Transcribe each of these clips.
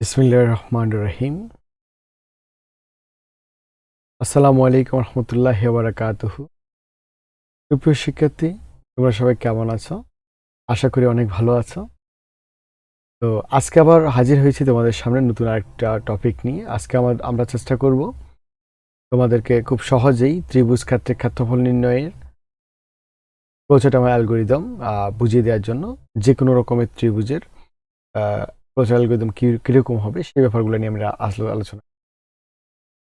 বিসমিল্লাহ রহমান রহিম। আসসালামু আলাইকুম রহমতুল্লাহ বারাকাতুহু। সুপ্রিয় শিক্ষার্থী, তোমরা সবাই কেমন আছো? আশা করি অনেক ভালো আছো। তো আজকে আবার হাজির হয়েছি তোমাদের সামনে নতুন আরেকটা টপিক নিয়ে। আজকে আমার আমরা চেষ্টা করব তোমাদেরকে খুব সহজেই ত্রিভুজ ক্ষেত্রে ক্ষেত্রফল নির্ণয়ের প্রচেটাম অ্যালগোরিদম বুঝিয়ে দেওয়ার জন্য যে কোনো রকমের ত্রিভুজের প্রচার অ্যালগোরিদম কি, কীরকম হবে সেই ব্যাপারগুলো নিয়ে আমরা আসলে আলোচনা।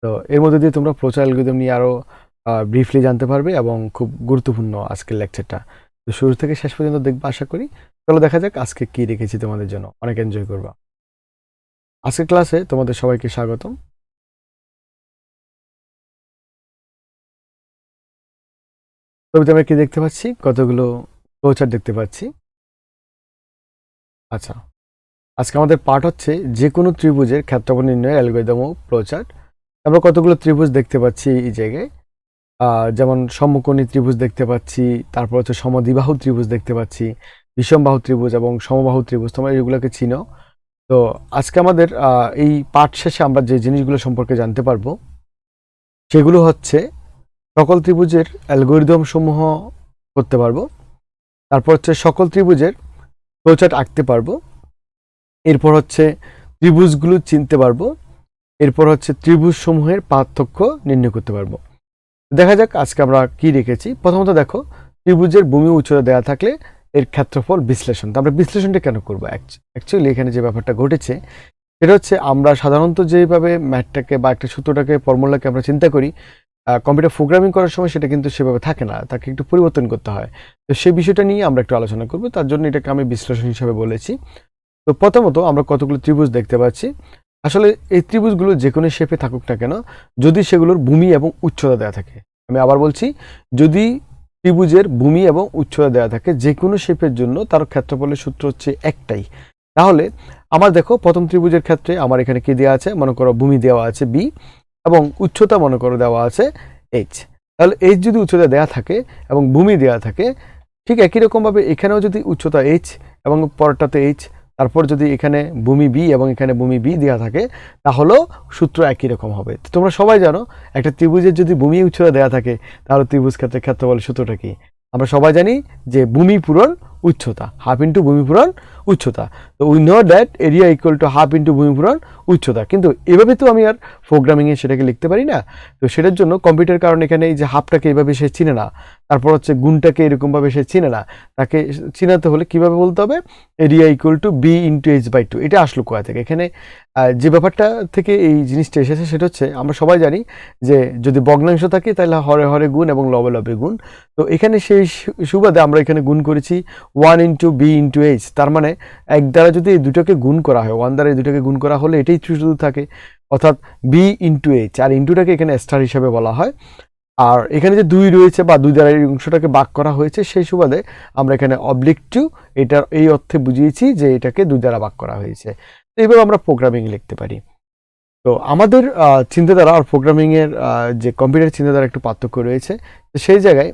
তো এর মধ্যে দিয়ে তোমরা প্রচার অ্যালগোরিদম নিয়ে আরও ব্রিফলি জানতে পারবে এবং খুব গুরুত্বপূর্ণ আজকের লেকচারটা তো শুরু থেকে শেষ পর্যন্ত দেখব আশা করি। চলো দেখা যাক আজকে কি রেখেছি তোমাদের জন্য। অনেক এনজয় করবা। আজকের ক্লাসে তোমাদের সবাইকে স্বাগতম। তবে আমরা কি দেখতে পাচ্ছি? কতগুলো প্রচার দেখতে পাচ্ছি? আচ্ছা। আজকে আমাদের পাঠ হচ্ছে যে কোনো ত্রিভুজের ক্ষেত্রফল নির্ণয়ের অ্যালগোরিদম ও ফ্লোচার্ট আমরা কতগুলো ত্রিভুজ দেখতে পাচ্ছি এই জায়গায়? যেমন সমকোণী ত্রিভুজ দেখতে পাচ্ছি, তারপর হচ্ছে সমদ্বিবাহু ত্রিভুজ দেখতে পাচ্ছি, বিষমবাহু ত্রিভুজ এবং সমবাহু ত্রিভুজ, তোমরা এগুলোকে চিনো। তো আজকে আমাদের এই পাঠ শেষে আমরা যে জিনিসগুলো সম্পর্কে জানতে পারব, সেগুলো হচ্ছে সকল ত্রিভুজের অ্যালগোরিদম সমূহ করতে পারব, তারপর হচ্ছে সকল ত্রিভুজের ফ্লোচার্ট আঁকতে পারব এরপর হচ্ছে ত্রিভুজগুলো চিনতে পারব। এরপর হচ্ছে ত্রিভুজ সমূহের পার্থক্য নির্ণয় করতে পারব। দেখা যাক আজকে আমরা কি রেখেছি প্রথমত দেখো, ত্রিভুজের ভূমি উচ্চতা দেওয়া থাকলে এর ক্ষেত্রফল বিশ্লেষণ। তো আমরা বিশ্লেষণটা কেন করব? অ্যাকচুয়ালি এখানে যে ব্যাপারটা ঘটেছে, সেটা হচ্ছে আমরা সাধারণত যেভাবে ম্যাথটাকে বা একটা সূত্রটাকে, ফর্মুলাকে আমরা চিন্তা করি কম্পিউটার প্রোগ্রামিং করার সময় সেটা কিন্তু সেভাবে থাকে না, তাকে একটু পরিবর্তন করতে হয়। তো সেই বিষয়টা নিয়ে আমরা একটু আলোচনা করব। তার জন্য এটাকে আমি বিশ্লেষণ হিসাবে বলেছি। তো প্রথমত আমরা কতগুলো ত্রিভুজ দেখতে পাচ্ছি। আসলে এই ত্রিভুজগুলো যে কোনো শেপে থাকুক না কেন, যদি সেগুলোর ভূমি এবং উচ্চতা দেওয়া থাকে। আমি আবার বলছি, যদি ত্রিভুজের ভূমি এবং উচ্চতা দেওয়া থাকে যে কোনো শেপের জন্য, তার ক্ষেত্রফলের সূত্র হচ্ছে একটাই। তাহলে আমার দেখো, প্রথম ত্রিভুজের ক্ষেত্রে আমার এখানে কি দেওয়া আছে? মনে করো ভূমি দেওয়া আছে বি এবং উচ্চতা মনে করো দেওয়া আছে এইচ তাহলে এইচ যদি উচ্চতা দেওয়া থাকে এবং ভূমি দেওয়া থাকে, ঠিক একই রকমভাবে এখানেও যদি উচ্চতা এইচ এবং পরটাতে এইচ তারপর যদি এখানে ভূমি বি এবং এখানে ভূমি বি দেওয়া থাকে, তাহলেও সূত্র একই রকম হবে। তোমরা সবাই জানো, একটা ত্রিভুজের যদি ভূমি উচ্চতা দেওয়া থাকে, তাহলে ত্রিভুজ ক্ষেত্রে ক্ষেত্রফল সূত্রটা কি? আমরা সবাই জানি যে ভূমি পূরণ উচ্চতা হাফ ইন্টু ভূমিপূরণ উচ্চতা। তো we know that area equal to half into ভূমিপূরণ উচ্চতা। কিন্তু এভাবে তো আমি আর প্রোগ্রামিংয়ে সেটাকে লিখতে পারি না। তো সেটার জন্য কম্পিউটার কারণ এখানে এই যে হাফটাকে এভাবে সে চিনে না। তারপর হচ্ছে গুণটাকে এরকমভাবে সে চিনে না। তাকে চিনাতে হলে কীভাবে বলতে হবে? Area equal to B into H by two এটা আসলো কোয়া থেকে। এখানে যে ব্যাপারটা থেকে এই জিনিসটা এসেছে সেটা হচ্ছে আমরা সবাই জানি যে যদি ভগ্নাংশ থাকে তাহলে হরে হরে গুণ এবং লবে লবে গুণ। তো এখানে সেই সুবাদে আমরা এখানে গুণ করেছি। One into B into H. তার মানে এক দ্বারা যদি এই দুটোকে গুণ করা হয়, ওয়ান দ্বারা এই দুটোকে গুণ করা হলে এটাই শুধু থাকে। অর্থাৎ বি ইন্টু এইচ, আর ইন্টুটাকে এখানে স্টার হিসাবে বলা হয়। আর এখানে যে দুই রয়েছে বা দুই দ্বারা এই অংশটাকে বাক করা হয়েছে, সেই সুবাদে আমরা এখানে অবলিক টু এটার এই অর্থে বুঝিয়েছি যে এটাকে দুই দ্বারা বাক করা হয়েছে। তো এইভাবে আমরা প্রোগ্রামিং লিখতে পারি। তো আমাদের চিন্তাধারা আর প্রোগ্রামিংয়ের যে কম্পিউটার চিন্তাধারা একটু পার্থক্য রয়েছে, তো সেই জায়গায়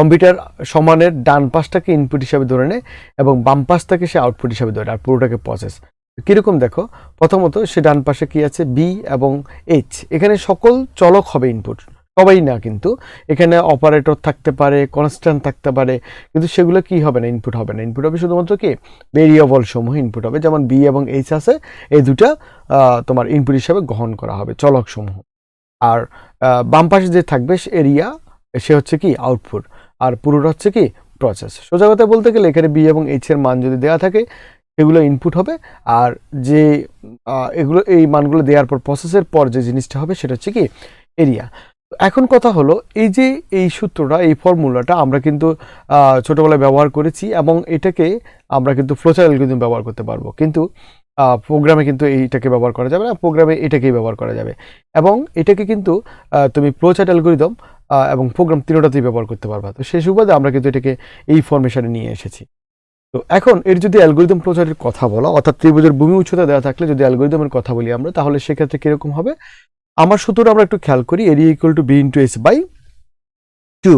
কম্পিউটার সমানের ডান পাশটাকে ইনপুট হিসাবে ধরে নেয় এবং বাম পাশটাকে সে আউটপুট হিসাবে ধরে আর পুরোটাকে প্রসেস কীরকম দেখো? প্রথমত সে ডান পাশে কি আছে? বি এবং এইচ এখানে সকল চলক হবে ইনপুট সবাই না কিন্তু। এখানে অপারেটর থাকতে পারে কনস্ট্যান্ট থাকতে পারে, কিন্তু সেগুলো কি হবে না? ইনপুট হবে না। ইনপুট হবে শুধুমাত্র কি? ভেরিয়েবল সমূহ ইনপুট হবে। যেমন বি এবং এইচ আছে, এই দুটা তোমার ইনপুট হিসাবে গ্রহণ করা হবে, চলক সমূহ। আর বাম পাশে যে থাকবে এরিয়া সে হচ্ছে কি? আউটপুট আর পুরোটা হচ্ছে কি প্রসেস সোজা কথা বলতে গেলে এখানে বি এবং এইচ এর মান যদি দেওয়া থাকে, এগুলো ইনপুট হবে। আর যে এগুলো, এই মানগুলো দেওয়ার পর প্রসেসের পর যে জিনিসটা হবে সেটা হচ্ছে কি এরিয়া এখন কথা হলো, এই যে এই সূত্রটা, এই ফর্মুলাটা আমরা কিন্তু ছোটোবেলায় ব্যবহার করেছি এবং এটাকে আমরা কিন্তু ফ্লোচার অ্যালগরিদম ব্যবহার করতে পারব। কিন্তু প্রোগ্রামে কিন্তু এইটাকে ব্যবহার করা যাবে না প্রোগ্রামে এটাকেই ব্যবহার করা যাবে। এবং এটাকে কিন্তু তুমি ফ্লোচার্ট অ্যালগরিদম এবং প্রোগ্রাম তিনোটাতেই ব্যবহার করতে পারবা। তো সেই সুবাদে আমরা কিন্তু এটাকে এই ফরমেশনে নিয়ে এসেছি। তো এখন এর যদি অ্যালগোরিদম প্রচারের কথা বলা, অর্থাৎ ত্রিভুজের ভূমি উচ্চতা দেওয়া থাকলে যদি অ্যালগোরিদমের কথা বলি আমরা, তাহলে সেক্ষেত্রে কীরকম হবে? আমার সূত্রটা আমরা একটু খেয়াল করি area equal to B into S by two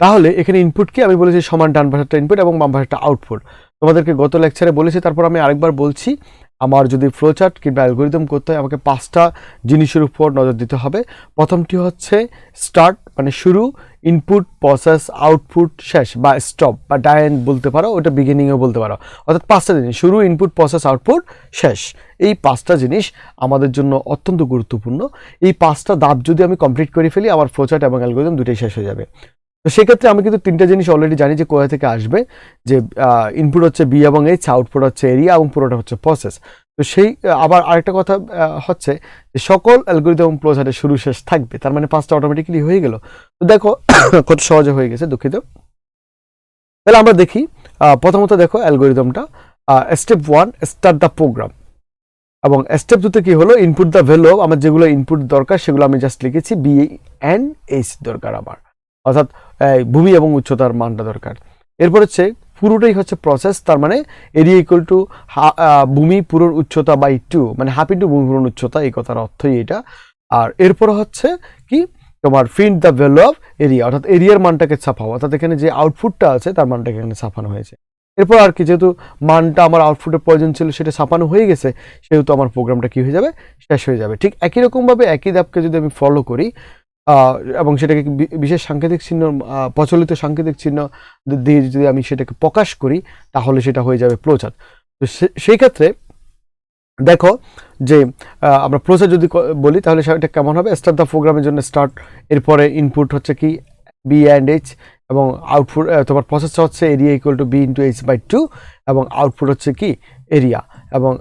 তাহলে এখানে ইনপুট কি? আমি বলেছি সমান ডান ভাষাটা ইনপুট এবং বাম ভাষাটা আউটপুট তোমাদেরকে গত লেকচারে বলেছি, তারপর আমি আরেকবার বলছি আমার যদি ফ্লোচার্ট কিংবা অ্যালগোরিদম করতে হয়, আমাকে পাঁচটা জিনিসের উপর নজর দিতে হবে। প্রথমটি হচ্ছে স্টার্ট মানে শুরু ইনপুট প্রসেস আউটপুট শেষ বা স্টপ বা ডায়েন বলতে পারো, ওটা বিগিনিংও বলতে পারো। অর্থাৎ পাঁচটা জিনিস, শুরু ইনপুট প্রসেস আউটপুট শেষ। এই পাঁচটা জিনিস আমাদের জন্য অত্যন্ত গুরুত্বপূর্ণ। এই পাঁচটা ধাপ যদি আমি কমপ্লিট করে ফেলি, আমার ফ্লোচার্ট এবং অ্যালগোরিদম দুটোই শেষ হয়ে যাবে। তো সেক্ষেত্রে আমি কিন্তু তিনটা জিনিস অলরেডি জানি যে কোথা থেকে আসবে, যে ইনপুট হচ্ছে বি এবং এইচ আউটপুট হচ্ছে এরিয়া এবং পুরোটা হচ্ছে প্রসেস তো সেই আবার আরেকটা কথা হচ্ছে যে সকল অ্যালগোরিদম প্রচারের শুরু শেষ থাকবে, তার মানে পাঁচটা অটোমেটিক্যালি হয়ে গেল। তো দেখো, কত সহজে হয়ে গেছে, দুঃখিত। তাহলে আমরা দেখি প্রথমত দেখো অ্যালগোরিদমটা step one start the program এবং স্টেপ দুতে কি হলো? ইনপুট দ্য ভ্যালু আমার যেগুলো ইনপুট দরকার, সেগুলো আমি জাস্ট লিখেছি বি এন এইচ দরকার আমার। অর্থাৎ ভূমি এবং উচ্চতার মানটা দরকার। এরপর হচ্ছে, পুরোটাই হচ্ছে প্রসেস তার মানে এরিয়া ইকুয়াল টু ভূমি, পুরোর উচ্চতা বাই টু মানে হাফ ইন্টু ভূমি, পুরোর উচ্চতা, এই কথার অর্থই এটা। আর এরপর হচ্ছে কি? তোমার print the value of area অর্থাৎ এরিয়ার মানটাকে ছাপাও। অর্থাৎ এখানে যে আউটপুটটা আছে, তার মানটাকে এখানে ছাপানো হয়েছে। এরপর আর কি, যেহেতু মানটা আমার আউটপুটের প্রয়োজন ছিল, সেটা ছাপানো হয়ে গেছে, সেহেতু আমার প্রোগ্রামটা কি হয়ে যাবে? শেষ হয়ে যাবে। ঠিক একই রকমভাবে, একই ধাপকে যদি আমি ফলো করি এবং সেটাকে বিশেষ সাংকেতিক চিহ্ন প্রচলিত সাংকেতিক চিহ্ন দিয়ে যদি আমি সেটাকে প্রকাশ করি, তাহলে সেটা হয়ে যাবে প্রচার। তো সেই ক্ষেত্রে দেখো যে আমরা প্রচার যদি বলি, তাহলে সেটা কেমন হবে? স্টার্ট দ্য প্রোগ্রামের জন্য স্টার্ট এরপরে ইনপুট হচ্ছে কি? বি অ্যান্ড এইচ এবং আউটপুট তোমার প্রসেসটা হচ্ছে area equal to B into H by two এবং আউটপুট হচ্ছে কি? এরিয়া এবং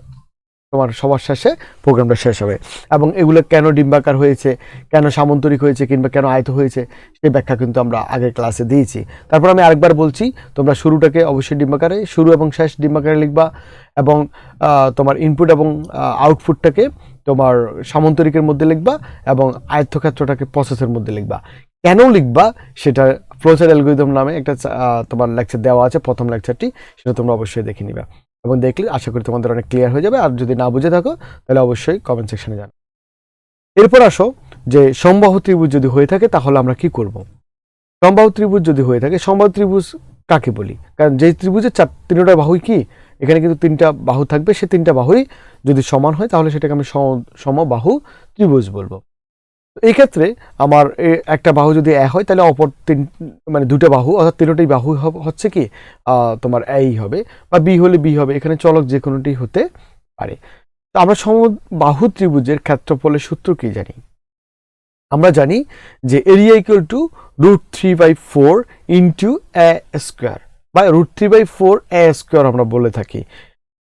তোমার সবার শেষে প্রোগ্রামটা শেষ হবে। এবং এগুলো কেন ডিম্বাকার হয়েছে, কেন সামন্তরিক হয়েছে কিংবা কেন আয়ত হয়েছে সেই ব্যাখ্যা কিন্তু আমরা আগের ক্লাসে দিয়েছি। তারপর আমি আরেকবার বলছি, তোমরা শুরুটাকে অবশ্যই ডিম্বাকারে, শুরু এবং শেষ ডিম্বাকারে লিখবা এবং তোমার ইনপুট এবং আউটপুটটাকে তোমার সামন্তরিকের মধ্যে লিখবা এবং আয়ত্তক্ষেত্রটাকে প্রসেসের মধ্যে লিখবা। কেন লিখবা? সেটা প্রচার অ্যালগোরিদম নামে একটা তোমার লেকচার দেওয়া আছে, প্রথম লেকচারটি সেটা তোমরা অবশ্যই দেখে নিবা। এবং দেখলে আশা করি তোমাদের অনেক ক্লিয়ার হয়ে যাবে। আর যদি না বুঝে থাকো, তাহলে অবশ্যই কমেন্ট সেকশনে জানাও এরপর আসো, যে সমবাহু ত্রিভুজ যদি হয়ে থাকে, তাহলে আমরা কি করব? সমবাহু ত্রিভুজ যদি হয়ে থাকে, সমবাহু ত্রিভুজ কাকে বলি? কারণ যে ত্রিভুজের চার, তিনটা বাহুই কি? এখানে কিন্তু তিনটা বাহু থাকবে। সে তিনটা বাহুই যদি সমান হয়, তাহলে সেটাকে আমি সম- সমবাহু ত্রিভুজ বলব। এই ক্ষেত্রে আমার একটা বাহু যদি এ হয়, তাহলে অপর তিন মানে দুটো বাহু, অর্থাৎ তিনটাই বাহু হচ্ছে কি তোমার এই হবে বা বি হলে বি হবে, এখানে চলক যে কোনোটি হতে পারে। তো আমরা সম, বাহু ত্রিভুজের ক্ষেত্রফলের সূত্র কি জানি? আমরা জানি যে area equal to root three by four into A square বা root three by four A square আমরা বলে থাকি।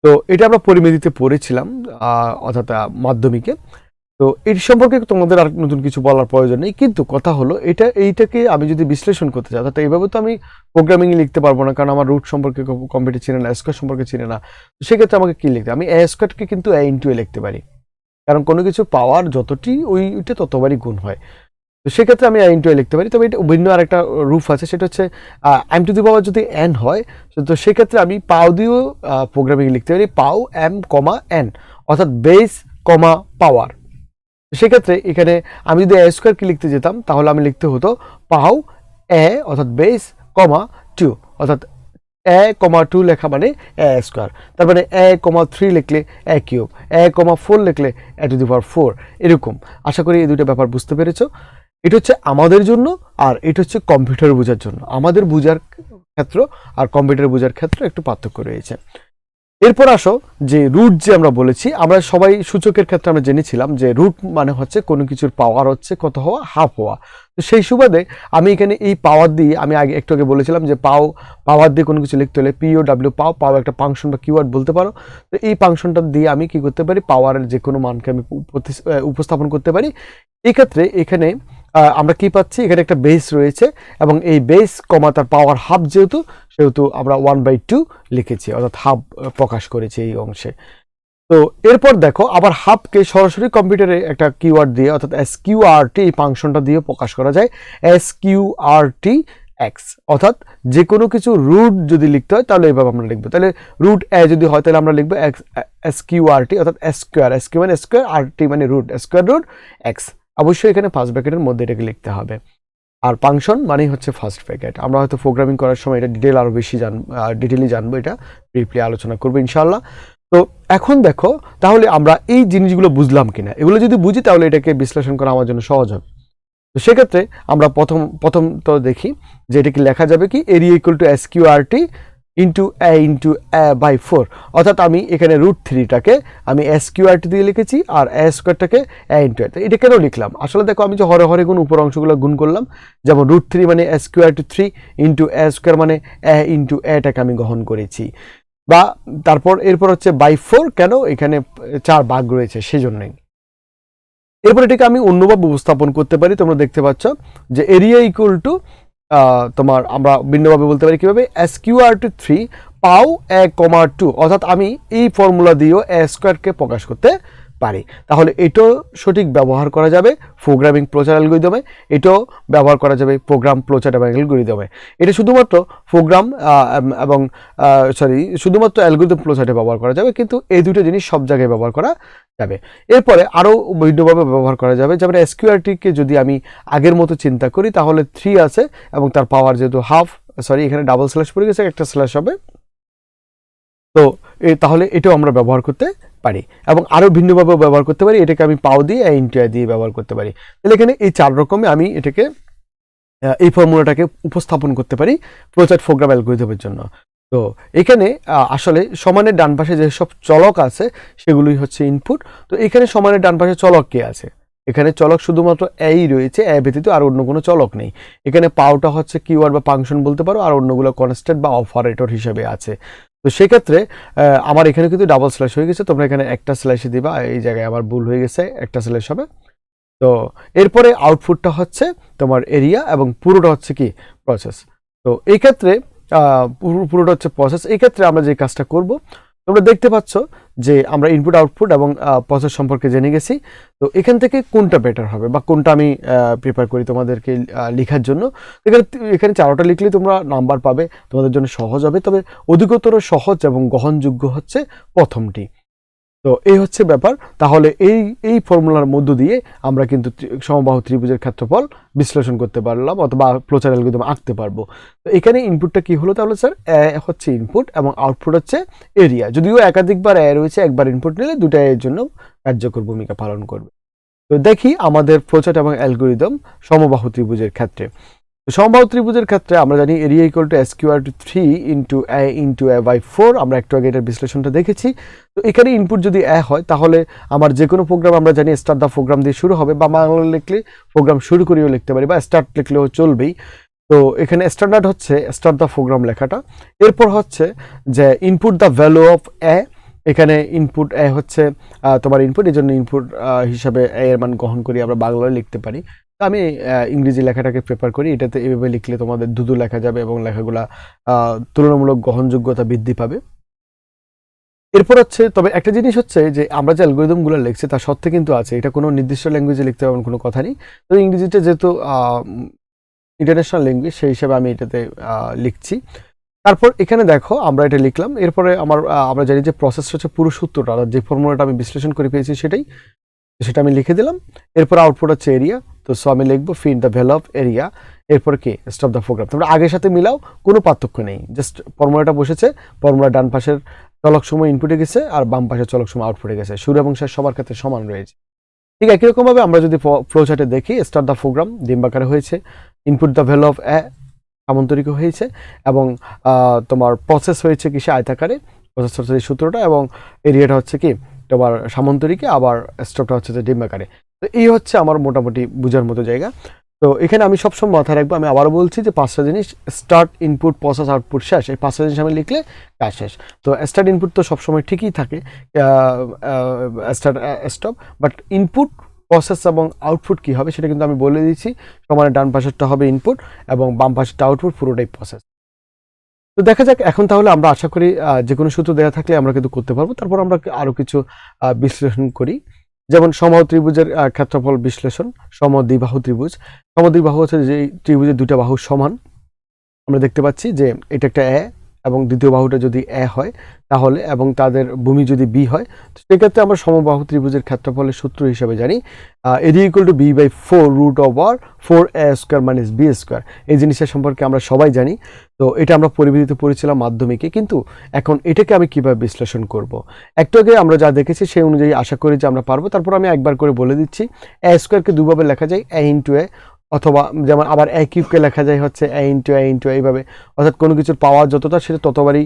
তো এটা আমরা পরিমিতিতে পড়েছিলাম অর্থাৎ মাধ্যমিকে। তো এর সম্পর্কে তোমাদের আর নতুন কিছু বলার প্রয়োজন নেই। কিন্তু কথা হলো, এটা, এইটাকে আমি যদি বিশ্লেষণ করতে চাই, অর্থাৎ এইভাবে তো আমি প্রোগ্রামিং লিখতে পারব না, কারণ আমার রুট সম্পর্কে কম্পিউটার চিনে না স্কোয়ার সম্পর্কে চিনে না। তো সেক্ষেত্রে আমাকে কী লিখতে আমি এ স্কোয়ারকে কিন্তু এ ইন্টু এ লিখতে পারি। কারণ কোনো কিছু পাওয়ার যতটি, ওই, ওইটা ততবারই গুণ হয়। তো সেক্ষেত্রে আমি এ ইন্টু এ লিখতে পারি। তবে এটা ভিন্ন আরেকটা রুফ আছে, সেটা হচ্ছে এম টু দি পাওয়ার যদি এন হয়, তো সেক্ষেত্রে আমি পাও দিয়েও প্রোগ্রামিং লিখতে পারি। পাও এম কমা এন অর্থাৎ বেস কমা পাওয়ার সেক্ষেত্রে এখানে আমি যদি এ স্কোয়ারকে লিখতে যেতাম, তাহলে আমি লিখতে হতো পাও এ অর্থাৎ বেস কমা টু অর্থাৎ এ কমা টু লেখা মানে এ স্কোয়ার তার মানে এ কমা থ্রি লিখলে এ কিউব এ কমা ফোর লিখলে A to the power four এরকম। আশা করি এই দুটো ব্যাপার বুঝতে পেরেছ। এটা হচ্ছে আমাদের জন্য আর এটা হচ্ছে কম্পিউটার বোঝার জন্য। আমাদের বোঝার ক্ষেত্র আর কম্পিউটার বোঝার ক্ষেত্র একটু পার্থক্য রয়েছে। এরপর আসো, যে রুট যে আমরা বলেছি, আমরা সবাই সূচকের ক্ষেত্রে আমরা জেনেছিলাম যে রুট মানে হচ্ছে কোনো কিছুর পাওয়ার হচ্ছে কত হওয়া? হাফ হওয়া। তো সেই সুবাদে আমি এখানে এই পাওয়ার দিয়ে আমি আগে একটু আগে বলেছিলাম যে পাও পাওয়ার দিয়ে কোনো কিছু লিখতে হলে পিও ডাব্লিউ পাও পাও একটা ফাংশন বা কিওয়ার্ড বলতে পারো। তো এই ফাংশনটা দিয়ে আমি কি করতে পারি? পাওয়ারের যে কোনো মানকে আমি উপস্থাপন করতে পারি। এক্ষেত্রে এখানে আমরা কি পাচ্ছি? এখানে একটা বেস রয়েছে এবং এই বেস কমা তার পাওয়ার হাফ যেহেতু, সেহেতু আমরা ওয়ান বাই টু লিখেছি, অর্থাৎ হাফ প্রকাশ করেছি এই অংশে। তো এরপর দেখো, আবার হাফকে সরাসরি কম্পিউটারে একটা কিওয়ার্ড দিয়ে, অর্থাৎ এস কিউ আর টি এই ফাংশনটা দিয়ে প্রকাশ করা যায় S Q R T X অর্থাৎ যে কোনো কিছু রুট যদি লিখতে হয়, তাহলে এইভাবে আমরা লিখব। তাহলে রুট এ যদি হয়, তাহলে আমরা লিখব X S Q R T অর্থাৎ এস স্কোয়ার এস কিউ মানে স্কোয়ার আর টি মানে রুট স্কোয়ার রুট এক্স অবশ্যই এখানে ফার্স্ট ব্র্যাকেটের মধ্যে এটাকে লিখতে হবে। আর ফাংশন মানেই হচ্ছে ফার্স্ট ব্র্যাকেট আমরা হয়তো প্রোগ্রামিং করার সময় এটা ডিটেল আরও বেশি জান ডিটেলি জানব এটা। ব্রিফলি আলোচনা করব ইনশাল্লাহ তো এখন দেখো, তাহলে আমরা এই জিনিসগুলো বুঝলাম কিনা? এগুলো যদি বুঝি, তাহলে এটাকে বিশ্লেষণ করা আমার জন্য সহজ হবে তো সেক্ষেত্রে আমরা প্রথম প্রথম তো দেখি যে এটাকে লেখা যাবে কি? Area equal to S Q R T into A into A by four অর্থাৎ আমি এখানে রুট থ্রিটাকে আমি এস টি দিয়ে লিখেছি আর এ স্কোয়ারটাকে এ ইন্টু এটা কেন লিখলাম? আসলে দেখো, আমি যে হরে হরে গুণ উপর অংশগুলো গুণ করলাম, যেমন রুট থ্রি মানে S two three into A square মানে এ ইন্টু এটাকে আমি গ্রহণ করেছি। বা তারপর, এরপর হচ্ছে বাই ফোর কেন? এখানে চার বাঘ রয়েছে, সেজন্যই। এরপর এটাকে আমি অন্যভাবে উপস্থাপন করতে পারি, তোমরা দেখতে পাচ্ছ যে এরিয়া ইকুয়াল টু তোমার আমরা ভিন্নভাবে বলতে পারি কীভাবে? S Q R two three pow A comma two অর্থাৎ আমি এই ফর্মুলা দিয়েও এ স্কোয়ারকে প্রকাশ করতে পারি। তাহলে এটাও সঠিক ব্যবহার করা যাবে প্রোগ্রামিং প্রচার অ্যালগোরিদমে এটাও ব্যবহার করা যাবে প্রোগ্রাম প্রচার এবং অ্যালগোরিদমে এটা শুধুমাত্র প্রোগ্রাম এবং সরি শুধুমাত্র অ্যালগোরিদম প্রচারে ব্যবহার করা যাবে, কিন্তু এই দুটো জিনিস সব জায়গায় ব্যবহার করা যাবে। এরপরে আরও ভিন্নভাবে ব্যবহার করা যাবে। যেমন এসকিউআরটিকে যদি আমি আগের মতো চিন্তা করি, তাহলে থ্রি আছে এবং তার পাওয়ার যেহেতু হাফ সরি এখানে ডাবল স্ল্যাশ পড়ে গেছে, একটা স্ল্যাশ হবে। তো তাহলে এটাও আমরা ব্যবহার করতে পারি এবং আরও ভিন্নভাবেও ব্যবহার করতে পারি। এটাকে আমি পাও দিয়ে ইন্টিয়া দিয়ে ব্যবহার করতে পারি। তাহলে এখানে এই চার রকমে আমি এটাকে এই ফর্মুলাটাকে উপস্থাপন করতে পারি প্রচার প্রোগ্রাম অ্যালগোরিদমের জন্য। তো এখানে আসলে সমানের ডান পাশে যেসব চলক আছে, সেগুলোই হচ্ছে ইনপুট তো এখানে সমানের ডান পাশে চলক কে আছে? এখানে চলক শুধুমাত্র এই রয়েছে এ ব্যতীত আর অন্য কোনো চলক নেই। এখানে পাওটা হচ্ছে কিওয়ার্ড বা ফাংশন বলতে পারো, আর অন্যগুলো কনস্ট্যান্ট বা অপারেটর হিসেবে আছে। তো সেক্ষেত্রে আমার এখানে কিন্তু ডাবল স্ল্যাশ হয়ে গেছে, তোমরা এখানে একটা স্ল্যাশে দিবা, এই জায়গায় আমার ভুল হয়ে গেছে, একটা স্ল্যাশ হবে। তো এরপরে আউটপুটটা হচ্ছে তোমার এরিয়া এবং পুরোটা হচ্ছে কি? প্রসেস তো এই ক্ষেত্রে পুরোটা হচ্ছে প্রসেস এই ক্ষেত্রে আমরা যে কাজটা করব, তোমরা দেখতে পাচ্ছ যে আমরা ইনপুট আউটপুট এবং প্রসেস সম্পর্কে জেনে গেছি। তো এখান থেকে কোনটা বেটার হবে বা কোনটা আমি প্রিপেয়ার করি তোমাদেরকে লেখার জন্য। এখানে এখানে চারোটা লিখলে তোমরা নাম্বার পাবে, তোমাদের জন্য সহজ হবে। তবে অধিকতর সহজ এবং গ্রহণযোগ্য হচ্ছে প্রথমটি। তো এই হচ্ছে ব্যাপার। তাহলে এই এই ফর্মুলার মধ্য দিয়ে আমরা কিন্তু সমবাহু ত্রিভুজের ক্ষেত্রফল বিশ্লেষণ করতে পারলাম অথবা ফ্লোচার অ্যালগরিদম আঁকতে পারব। তো এখানে ইনপুটটা কি হলো তাহলে স্যার হচ্ছে ইনপুট এবং আউটপুট হচ্ছে এরিয়া যদিও একাধিকবার এ রয়েছে, একবার ইনপুট নিলে দুটা এর জন্য কার্যকর ভূমিকা পালন করবে। তো দেখি আমাদের ফ্লোচার্ট এবং অ্যালগোরিদম সমবাহু ত্রিভুজের ক্ষেত্রে। সমবাহু ত্রিভুজের ক্ষেত্রে আমরা জানি area equal to S QR two three into A into A by four আমরা একটু আগে এটার বিশ্লেষণটা দেখেছি। তো এখানে ইনপুট যদি এ হয়, তাহলে আমার যে কোনো প্রোগ্রাম আমরা জানি স্টার্ট দ্য প্রোগ্রাম দিয়ে শুরু হবে, বা বাংলা লিখলে প্রোগ্রাম শুরু করেও লিখতে পারি, বা স্টার্ট লিখলেও চলবেই। তো এখানে স্ট্যান্ডার্ড হচ্ছে স্টার্ট দ্য প্রোগ্রাম লেখাটা। এরপর হচ্ছে যে input the value of A এখানে ইনপুট এ হচ্ছে তোমার ইনপুট এই জন্য ইনপুট হিসাবে এ এর মান গ্রহণ করি, আমরা বাংলায় লিখতে পারি। আমি ইংরেজি লেখাটাকে প্রেফার করি। এটাতে এভাবে লিখলে তোমাদের দুদু লেখা যাবে এবং লেখাগুলা তুলনামূলক গ্রহণযোগ্যতা বৃদ্ধি পাবে। এরপর হচ্ছে, তবে একটা জিনিস হচ্ছে যে আমরা যে অ্যালগোরিদমগুলো লিখছি তার সত্ত্বে কিন্তু আছে। এটা কোনো নির্দিষ্ট ল্যাঙ্গুয়েজে লিখতে হবে কোনো কথা নেই। তো ইংরেজিটা যেহেতু ইন্টারন্যাশনাল ল্যাঙ্গুয়েজ সেই হিসাবে আমি এটাতে লিখছি। তারপর এখানে দেখো, আমরা এটা লিখলাম। এরপরে আমার আমরা জানি যে প্রসেস হচ্ছে পুরো সূত্রটা যে ফর্মুলাটা আমি বিশ্লেষণ করে পেয়েছি সেটাই, সেটা আমি লিখে দিলাম। এরপর আউটপুট হচ্ছে এরিয়া তো সো আমি লিখব find the value of area. এরপর কি? Stop the program. তোমরা আগের সাথে মিলাও, কোনো পার্থক্য নেই। জাস্ট ফর্মুলাটা বসেছে, ফর্মুলা ডান পাশের চলক সময় ইনপুটে গেছে আর বাম পাশের চলক সময় আউটপুটে গেছে। শুরু এবং শেষ সবার ক্ষেত্রে সমান রয়েছে। ঠিক একই রকমভাবে আমরা যদি ফ্লো চার্টে দেখি স্টার্ট দ্য প্রোগ্রাম ডিম্বাকারে হয়েছে input the value of A সামন্তরিক হয়েছে এবং তোমার প্রসেস হয়েছে কিসে? আয়তাকারে প্রসেস সূত্রটা এবং এরিয়াটা হচ্ছে কি? তোমার সামন্তরিকে, আবার স্টপটা হচ্ছে যে ডিম্বাকারে। তো এই হচ্ছে আমার মোটামুটি বোঝার মতো জায়গা। তো এখানে আমি সবসময় মাথায় রাখব, আমি আবারও বলছি যে পাঁচটা জিনিস স্টার্ট ইনপুট প্রসেস আউটপুট শেষ। এই পাঁচটা জিনিস আমি লিখলে কাজ শেষ। তো স্টার্ট ইনপুট তো সবসময় ঠিকই থাকে start stop but input process এবং আউটপুট কী হবে সেটা কিন্তু আমি বলে দিচ্ছি। সমানে ডান পাশেরটা হবে ইনপুট এবং বাম পাশেরটা আউটপুট পুরোটাই প্রসেস তো দেখা যাক, এখন তাহলে আমরা আশা করি যে কোনো সূত্র দেওয়া থাকলে আমরা কিন্তু করতে পারব। তারপর আমরা আরও কিছু বিশ্লেষণ করি। যেমন সমবাহু ত্রিভুজের ক্ষেত্রফল বিশ্লেষণ সমদ্বিবাহু ত্রিভুজ। সম সমদ্বিবাহু হচ্ছে যে ত্রিভুজের দুটা বাহু সমান। আমরা দেখতে পাচ্ছি যে, এটা একটা এ এবং দ্বিতীয় বাহুটা যদি এ হয় তাহলে এবং তাদের ভূমি যদি বি হয়, তো সেক্ষেত্রে আমরা সমবাহু ত্রিভুজের ক্ষেত্রফলের সূত্র হিসেবে জানি area equal to B by four root over four A square minus B square এই জিনিসের সম্পর্কে আমরা সবাই জানি, তো এটা আমরা পরিবিধিতে পড়েছিলাম মাধ্যমিকে, কিন্তু এখন এটাকে আমি কীভাবে বিশ্লেষণ করব? একটু আগে আমরা যা দেখেছি সেই অনুযায়ী আশা করি যে আমরা পারব। তারপর আমি একবার করে বলে দিচ্ছি এ স্কোয়ারকে দুভাবে লেখা যায় এ ইন্টু এ অথবা যেমন আবার এ কিউবকে লেখা যায় হচ্ছে এ ইন্টু এ ইন্টু এইভাবে। অর্থাৎ কোনো কিছুর পাওয়ার যতটা সেটা ততবারই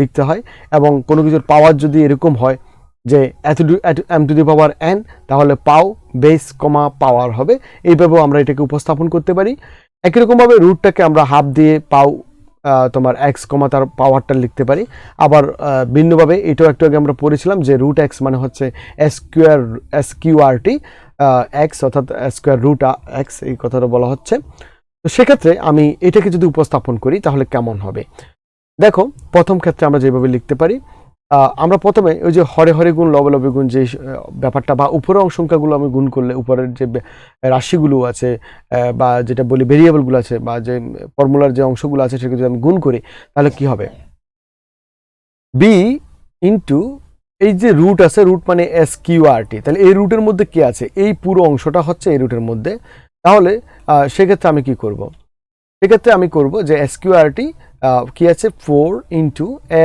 লিখতে হয় এবং কোনো কিছুর পাওয়ার যদি এরকম হয় যে এত M to the power N তাহলে পাও বেস কমা পাওয়ার হবে। এইভাবেও আমরা এটাকে উপস্থাপন করতে পারি। একই রকমভাবে রুটটাকে আমরা হাফ দিয়ে পাও তোমার এক্স কমা তার পাওয়ারটা লিখতে পারি। আবার ভিন্নভাবে এটাও একটু আগে আমরা পড়েছিলাম যে রুট এক্স মানে হচ্ছে S QR S QRT X অর্থাৎ স্কোয়ার রুট এক্স এই কথাটা বলা হচ্ছে। তো সেক্ষেত্রে আমি এটাকে যদি উপস্থাপন করি, তাহলে কেমন হবে? দেখো, প্রথম ক্ষেত্রে আমরা যেভাবে লিখতে পারি আমরা প্রথমে ওই যে হরে হরে গুণ, লবে লবে গুণ যে ব্যাপারটা বা উপরের সংখ্যাগুলো আমি গুণ করলে, উপরের যে রাশিগুলো আছে বা যেটা বলি ভেরিয়েবলগুলো আছে, বা যে ফর্মুলার যে অংশগুলো আছে সেগুলো যদি আমি গুণ করি, তাহলে কি হবে? বি ইন্টু এই যে রুট আছে রুট মানে এস কিউ আর টি তাহলে এই রুটের মধ্যে কি আছে? এই পুরো অংশটা হচ্ছে এই রুটের মধ্যে। তাহলে সেক্ষেত্রে আমি কি করব? সেক্ষেত্রে আমি করব যে এস কিউ আর টি কি আছে? ফোর ইন্টু এ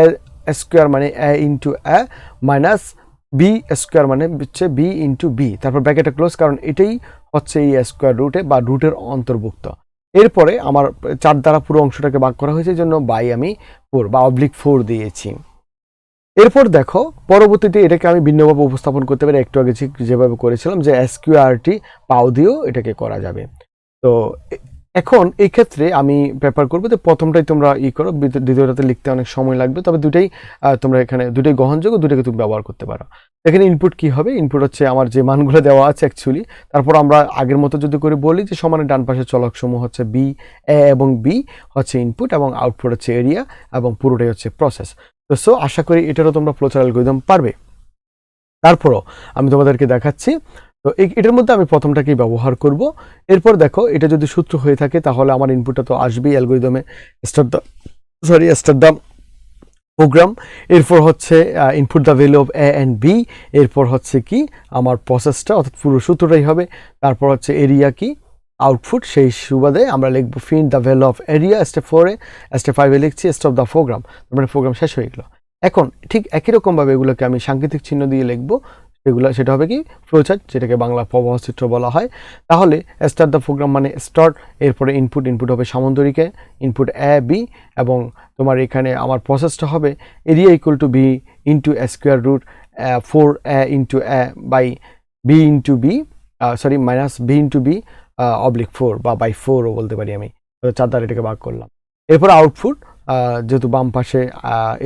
স্কোয়ার মানে A into A minus B square মানে হচ্ছে বি ইন্টু বি তারপর ব্র্যাকেটে ক্লোজ কারণ এটাই হচ্ছে এই স্কোয়ার রুটে বা রুটের অন্তর্ভুক্ত। এরপরে আমার চার দ্বারা পুরো অংশটাকে ভাগ করা হয়েছে জন্য বাই আমি ফোর বা অবলিক ফোর দিয়েছি। এরপর দেখো, পরবর্তীতে এটাকে আমি ভিন্নভাবে উপস্থাপন করতে পারি। একটু আগে যেভাবে করেছিলাম যে এসকিউআরটি পাও দিয়েও এটাকে করা যাবে। তো এখন এই ক্ষেত্রে আমি পেপার করব যে প্রথমটাই তোমরা ই করো দ্বিতীয়টাতে লিখতে অনেক সময় লাগবে। তবে দুটাই তোমরা এখানে দুটাই গ্রহণযোগ্য দুটাকে তুমি ব্যবহার করতে পারো। এখানে ইনপুট কি হবে? ইনপুট হচ্ছে আমার যে মানগুলো দেওয়া আছে অ্যাকচুয়ালি তারপর আমরা আগের মতো যদি করে বলি যে সমানের ডান পাশের চলক সমূহ হচ্ছে বি এ এবং বি হচ্ছে ইনপুট এবং আউটপুট হচ্ছে এরিয়া এবং পুরোটাই হচ্ছে প্রসেস সো আশা করি এটারও তোমরা ফ্লোচার অ্যালগোরিদম পারবে। তারপরও আমি তোমাদেরকে দেখাচ্ছি। তো এটার মধ্যে আমি প্রথমটাকেই ব্যবহার করব। এরপর দেখো, এটা যদি সূত্র হয়ে থাকে, তাহলে আমার ইনপুটটা তো আসবেই অ্যালগোরিদমে star the sorry star the program এরপর হচ্ছে input the value of A and B এরপর হচ্ছে কি? আমার প্রসেসটা অর্থাৎ পুরো সূত্রটাই হবে। তারপর হচ্ছে এরিয়া কি? আউটপুট সেই সুবাদে আমরা লিখব find the value of area step ফোরে স্টেপ ফাইভে লিখছি স্টপ দ্য প্রোগ্রাম মানে প্রোগ্রাম শেষ হয়ে গেলো। এখন ঠিক একই রকমভাবে এগুলোকে আমি সাংকেতিক চিহ্ন দিয়ে লিখব। সেগুলো, সেটা হবে কি? ফ্লোচার্ট যেটাকে বাংলা প্রবাহ চিত্র বলা হয়। তাহলে স্টার্ট দ্য প্রোগ্রাম মানে স্টার্ট এরপরে ইনপুট ইনপুট হবে সামন্তরিকে ইনপুট এ বি এবং তোমার এখানে আমার প্রসেসটা হবে area equal to B into square root four A into A by B into B sorry minus B into B oblique four বা বাই ফোরও বলতে পারি আমি। চার দ্বারা এটাকে ভাগ করলাম। এরপর আউটপুট যেহেতু বাম পাশে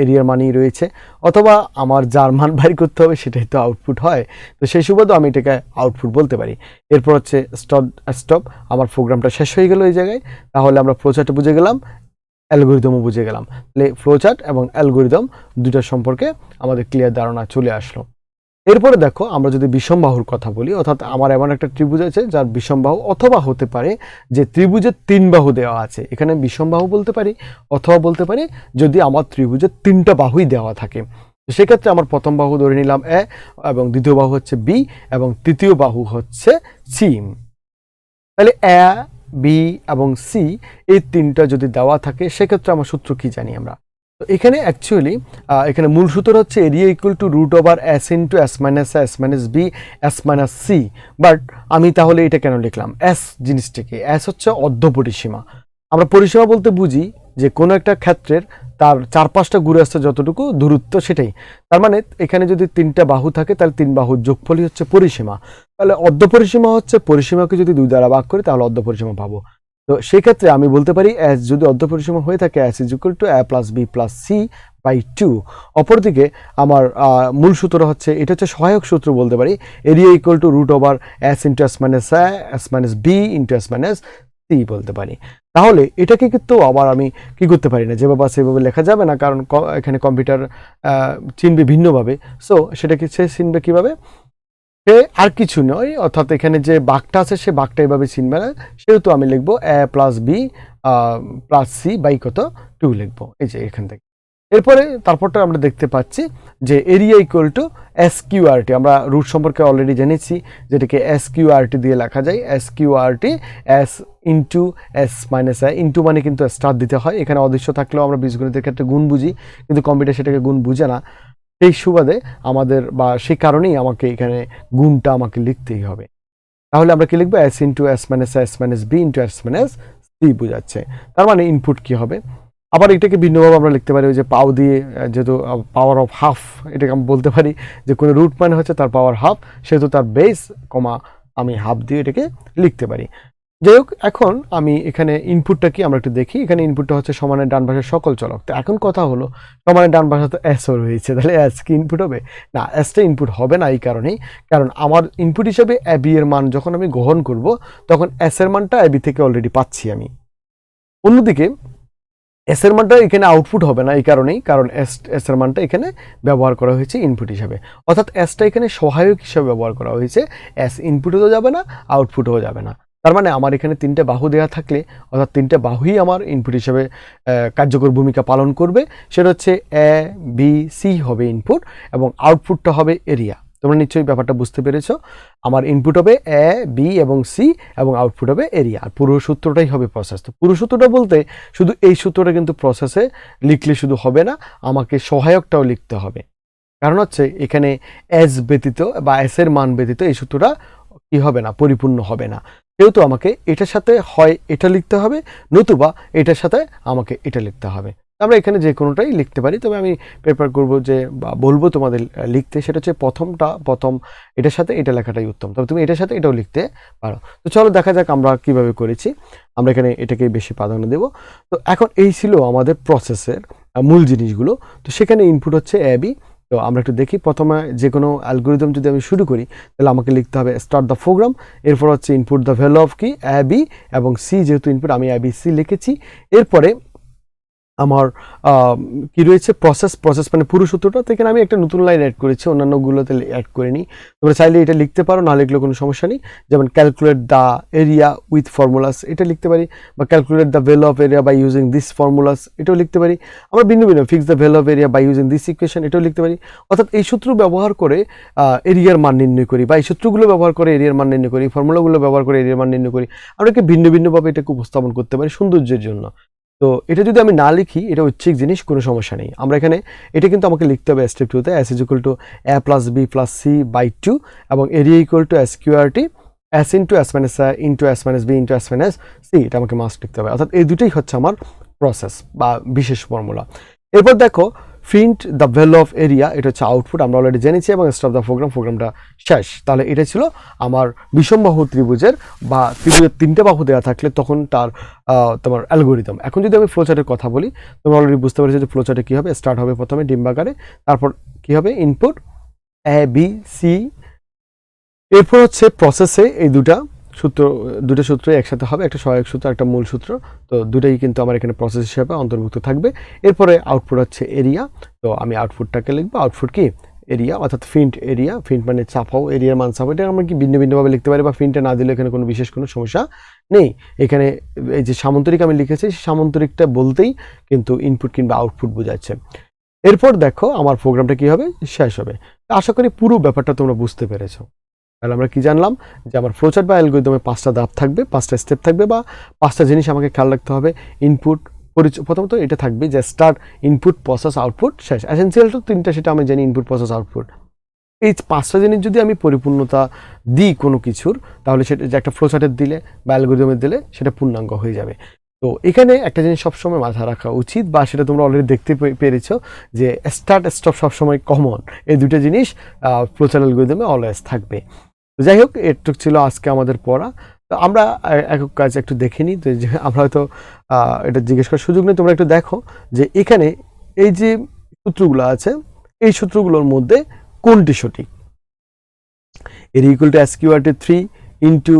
এরিয়ার মানেই রয়েছে, অথবা আমার যার মান বাড়ি করতে হবে, সেটাই তো আউটপুট হয়। তো সেই সুবাদেও আমি এটাকে আউটপুট বলতে পারি। এরপর হচ্ছে স্টপ স্টপ আমার প্রোগ্রামটা শেষ হয়ে গেল এই জায়গায়। তাহলে আমরা ফ্লোচার্টে বুঝে গেলাম অ্যালগোরিদমও বুঝে গেলাম। ফ্লোচার্ট এবং অ্যালগোরিদম দুটার সম্পর্কে আমাদের ক্লিয়ার ধারণা চলে আসলো। এরপরে দেখো, আমরা যদি বিষমবাহুর কথা বলি, অর্থাৎ আমার এমন একটা ত্রিভুজ আছে যার বিষমবাহু অথবা হতে পারে যে ত্রিভুজের তিন বাহু দেওয়া আছে। এখানে বিষমবাহু বলতে পারি, অথবা বলতে পারি যদি আমার ত্রিভুজের তিনটা বাহুই দেওয়া থাকে। সেক্ষেত্রে আমার প্রথম বাহু ধরে নিলাম এ এবং দ্বিতীয় বাহু হচ্ছে বি এবং তৃতীয় বাহু হচ্ছে সি। তাহলে এ, বি এবং সি এই তিনটা যদি দেওয়া থাকে, সেক্ষেত্রে আমার সূত্র কি জানি আমরা? এখানে অ্যাকচুয়ালি এখানে মূল সূত্র হচ্ছে area equal to root over S into S minus S minus B S minus C but আমি তাহলে এটা কেন লিখলাম? এস জিনিসটাকে। এস হচ্ছে অর্ধ পরিসীমা। আমরা পরিসীমা বলতে বুঝি যে কোনো একটা ক্ষেত্রের তার চার পাঁচটা ঘুরে আসতে যতটুকু দূরত্ব সেটাই। তার মানে এখানে যদি তিনটা বাহু থাকে, তাহলে তিন বাহুর যোগফলই হচ্ছে পরিসীমা। তাহলে অর্ধ পরিসীমা হচ্ছে পরিসীমাকে যদি দুই দ্বারা ভাগ করি, তাহলে অর্ধ পরিসীমা পাবো। তো সেক্ষেত্রে আমি বলতে পারি এস যদি অর্ধ পরিসীমা হয়ে থাকে S is equal to A plus B plus C by two অপরদিকে আমার মূল সূত্র হচ্ছে, এটা হচ্ছে সহায়ক সূত্র বলতে পারি area equal to root over S into S minus S minus B into S minus C বলতে পারি। তাহলে এটাকে কিন্তু আবার আমি কি করতে পারি না, যেভাবে সেভাবে লেখা যাবে না, কারণ এখানে কম্পিউটার চিনবে ভিন্নভাবে। সো সেটাকে সে চিনবে কীভাবে? সে আর কিছু নয়, অর্থাৎ এখানে যে বাঘটা আছে, সে বাঘটা এভাবে চিনবে না। সেহেতু আমি লিখব A plus B plus C by কত? টু লিখব, এই যে এখান থেকে। এরপরে তারপরটা আমরা দেখতে পাচ্ছি যে area equal to S QRT আমরা রুট সম্পর্কে অলরেডি জেনেছি, যেটাকে এস কিউআরটি দিয়ে লেখা যায়। S QRT S into S minus I into মানে কিন্তু স্টার দিতে হয়। এখানে অদৃশ্য থাকলেও আমরা বীজগণিতের ক্ষেত্রে গুণ বুঝি, কিন্তু কম্পিউটার সেটাকে গুণ বুঝে না। সেই সুবাদে আমাদের বা সেই কারণেই আমাকে এখানে গুণটা আমাকে লিখতেই হবে। তাহলে আমরা কি লিখব? S into S minus S minus B into S minus C বোঝাচ্ছে। তার মানে ইনপুট কি হবে? আবার এটাকে ভিন্নভাবে আমরা লিখতে পারি, ওই যে পাও দিয়ে যেহেতু পাওয়ার অফ হাফ এটাকে আমি বলতে পারি যে কোনো রুট মানে হচ্ছে তার পাওয়ার হাফ সেহেতু তার বেস কমা আমি হাফ দিয়ে এটাকে লিখতে পারি। যাই হোক এখন আমি এখানে ইনপুটটা কি আমরা একটু দেখি। এখানে ইনপুটটা হচ্ছে সমানের ডান পাশের সকল চলক। তো এখন কথা হলো, সমানের ডান পাশে তো এসও রয়েছে, তাহলে এস কি ইনপুট হবে? না এসটা ইনপুট হবে না এই কারণেই। কারণ আমার ইনপুট হিসেবে অ্যাবি এর মান যখন আমি গ্রহণ করব, তখন এর মানটা অ্যাবি থেকে অলরেডি পাচ্ছি আমি। অন্যদিকে এস এর মানটা এখানে আউটপুট হবে না এই কারণেই, কারণ এস এস এর মানটা এখানে ব্যবহার করা হয়েছে ইনপুট হিসাবে। অর্থাৎ এসটা এখানে সহায়ক হিসাবে ব্যবহার করা হয়েছে। এস ইনপুটও যাবে না আউটপুটও যাবে না। তার মানে আমার এখানে তিনটে বাহু দেওয়া থাকলে, অর্থাৎ তিনটে বাহুই আমার ইনপুট হিসেবে কার্যকর ভূমিকা পালন করবে। সেটা হচ্ছে এ বি সি হবে ইনপুট এবং আউটপুটটা হবে এরিয়া তোমরা নিশ্চয়ই ব্যাপারটা বুঝতে পেরেছ। আমার ইনপুট হবে এ বি এবং সি এবং আউটপুট হবে এরিয়া আর পুরো সূত্রটাই হবে প্রসেস তো পুরো সূত্রটা বলতে শুধু এই সূত্রটা কিন্তু প্রসেসে লিখলে শুধু হবে না, আমাকে সহায়কটাও লিখতে হবে। কারণ হচ্ছে এখানে এস ব্যতীত বা এস এর মান ব্যতীত এই সূত্রটা কি হবে না, পরিপূর্ণ হবে না। যেহেতু আমাকে এটার সাথে হয়, এটা লিখতে হবে, নতুবা এটার সাথে আমাকে এটা লিখতে হবে। আমরা এখানে যে কোনোটাই লিখতে পারি, তবে আমি প্রেফার করব যে বলব তোমাদের লিখতে, সেটা হচ্ছে প্রথমটা, প্রথম এটার সাথে এটা লেখাটাই উত্তম। তবে তুমি এটার সাথে এটাও লিখতে পারো। তো চলো দেখা যাক আমরা কীভাবে করেছি। আমরা এখানে এটাকে বেশি প্রাধান্য দেব। তো এখন এই ছিল আমাদের প্রসেসের মূল জিনিসগুলো। তো সেখানে ইনপুট হচ্ছে এবি তো আমরা একটু দেখি। প্রথমে যে কোনো অ্যালগোরিদম যদি আমি শুরু করি, তাহলে আমাকে লিখতে হবে স্টার্ট দ্য প্রোগ্রাম এরপর হচ্ছে ইনপুট দ্য ভ্যালু অফ কি অ্যাবি এবং সি যেহেতু ইনপুট আমি অ্যাবি সি লিখেছি। এরপরে আমার কি রয়েছে? প্রসেস প্রসেস মানে পুরো সূত্রটা। এখানে আমি একটা নতুন লাইন অ্যাড করেছি, অন্যান্যগুলোতে অ্যাড করে নিই তোমরা চাইলে এটা লিখতে পারো না লিখলেও কোনো সমস্যা নেই। যেমন calculate the area with formulas এটা লিখতে পারি। বা calculate the value of area by using this formulas এটাও লিখতে পারি। আমরা ভিন্ন ভিন্ন fix the value of area by using this equation এটাও লিখতে পারি। অর্থাৎ এই সূত্র ব্যবহার করে এরিয়ার মান নির্ণয় করি। বা এই সূত্রগুলো ব্যবহার করে এরিয়ার মান নির্ণয় করি ফর্মুলাগুলো ব্যবহার করে এরিয়ার মান নির্ণয় করি। আমরা কি ভিন্ন ভিন্নভাবে এটাকে উপস্থাপন করতে পারি সৌন্দর্যের জন্য? তো এটা যদি আমি না লিখি, এটা ঐচ্ছিক জিনিস, কোনো সমস্যা নেই। আমরা এখানে, এটা কিন্তু আমাকে লিখতে হবে স্টেপ টুতে S is equal to A plus B plus C by two এবং area equal to S QRT S into S minus into S minus B into S minus C এটা আমাকে মাস্ক লিখতে হবে। অর্থাৎ এই দুটোই হচ্ছে আমার প্রসেস বা বিশেষ ফর্মুলা এরপর দেখো print the value of area, এটা হচ্ছে আউটপুট আমরা অলরেডি জেনেছি এবং স্টপ দ্য প্রোগ্রাম প্রোগ্রামটা শেষ। তাহলে এটা ছিল আমার বিষমবাহু ত্রিভুজের বা ত্রিভুজের তিনটে বাহু দেওয়া থাকলে তখন তার তোমার অ্যালগোরিদম এখন যদি আমি ফ্লোচার্টের কথা বলি, তোমরা অলরেডি বুঝতে পেরেছ যে ফ্লোচার্টে কী হবে? স্টার্ট হবে প্রথমে ডিম্বাকারে, তারপর কী হবে? ইনপুট এ বি সি এরপর হচ্ছে প্রসেসে এই দুটা সূত্র দুটো সূত্র একসাথে হবে, একটা সহায়ক সূত্র একটা মূল সূত্র। তো দুটাই কিন্তু আমার এখানে প্রসেস হিসাবে অন্তর্ভুক্ত থাকবে। এরপরে আউটপুট হচ্ছে এরিয়া তো আমি আউটপুটটাকে লিখব। আউটপুট কি? এরিয়া অর্থাৎ ফিন্ট এরিয়া ফিন্ট মানে চাপাও এরিয়ার মান চাপাও। এটা আমরা কি ভিন্ন ভিন্নভাবে লিখতে পারি বা ফিন্টে না দিলে এখানে কোনো বিশেষ কোনো সমস্যা নেই? এখানে এই যে সামন্তরিক আমি লিখেছি সামন্তরিকটা বলতেই কিন্তু ইনপুট কিংবা আউটপুট বোঝাচ্ছে। এরপর দেখো আমার প্রোগ্রামটা কি হবে? শেষ হবে। আশা করি পুরো ব্যাপারটা তোমরা বুঝতে পেরেছ। তাহলে আমরা কি জানলাম? যে আমার ফ্লোচার্ট বা অ্যালগোরিদমে পাঁচটা ধাপ থাকবে, পাঁচটা স্টেপ থাকবে বা পাঁচটা জিনিস আমাকে খেয়াল রাখতে হবে। ইনপুট পরিচয় প্রথমত এটা থাকবে যে স্টার্ট ইনপুট প্রসেস আউটপুট শেষ। এসেন্সিয়াল তো তিনটা, সেটা আমি জানি ইনপুট প্রসেস আউটপুট এই পাঁচটা জিনিস যদি আমি পরিপূর্ণতা দিই কোনো কিছুর, তাহলে সেটা যে একটা ফ্লোচার্টের দিলে বা অ্যালগোরিদমের দিলে সেটা পূর্ণাঙ্গ হয়ে যাবে। তো এখানে একটা জিনিস সবসময় মাথায় রাখা উচিত বা সেটা তোমরা অলরেডি দেখতে পেরেছ যে স্টার্ট স্টপ সবসময় কমন এই দুটো জিনিস ফ্লোচার অ্যালগোরিদমে অলওয়েজ থাকবে। যাই হোক, এটুক ছিল আজকে আমাদের পড়া। তো আমরা একক কাজ একটু দেখে নিই। তো আমরা হয়তো এটা জিজ্ঞেস করার সুযোগ নেই। তোমরা একটু দেখো যে এখানে এই যে সূত্রগুলো আছে, এই সূত্রগুলোর মধ্যে কোনটি সঠিক? এর equal to S QRT three into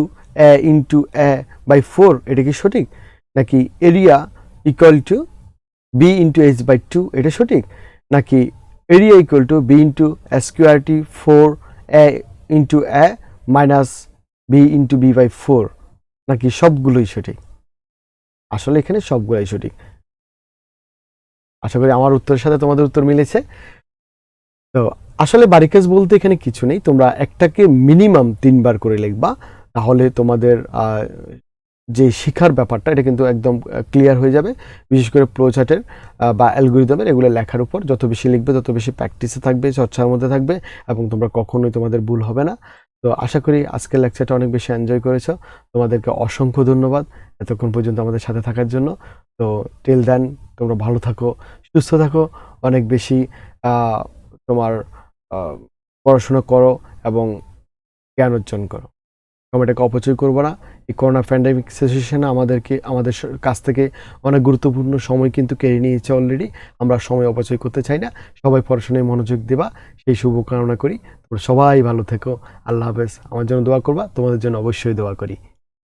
A into A by four এটা কি সঠিক? নাকি area equal to B into H by two এটা সঠিক? নাকি area equal to B into S QRT four A into A minus B into B by four নাকি সবগুলোই সঠিক? আসলে এখানে সবগুলোই সঠিক। আশা করি আমার উত্তরের সাথে তোমাদের উত্তর মিলেছে। তো আসলে বারিকেজ বলতে এখানে কিছু নেই, তোমরা একটাকে মিনিমাম তিনবার করে লিখবা, তাহলে তোমাদের যে শিখার ব্যাপারটা, এটা কিন্তু একদম ক্লিয়ার হয়ে যাবে। বিশেষ করে ফ্লো চার্টের বা অ্যালগোরিদমের এগুলো লেখার উপর যত বেশি লিখবে, তত বেশি প্র্যাকটিসে থাকবে, চর্চার মধ্যে থাকবে এবং তোমরা কখনোই তোমাদের ভুল হবে না। তো আশা করি আজকের লেকচারটা অনেক বেশি এনজয় করেছ। তোমাদেরকে অসংখ্য ধন্যবাদ এতক্ষণ পর্যন্ত আমাদের সাথে থাকার জন্য। তো টিল দেন তোমরা ভালো থাকো, সুস্থ থাকো, অনেক বেশি তোমার পড়াশোনা করো এবং জ্ঞান অর্জন করো। সময়টাকে অপচয় করব না। এই করোনা প্যান্ডামিক সিচুয়েশনে আমাদেরকে, আমাদের কাছ থেকে অনেক গুরুত্বপূর্ণ সময় কিন্তু কেড়ে নিয়েছে অলরেডি আমরা সময় অপচয় করতে চাই না। সবাই পড়াশোনায় মনোযোগ দেবা। সেই শুভকামনা করি। তোমরা সবাই ভালো থেকো। আল্লাহ হাফেজ। আমার জন্য দোয়া করবা। তোমাদের জন্য অবশ্যই দোয়া করি।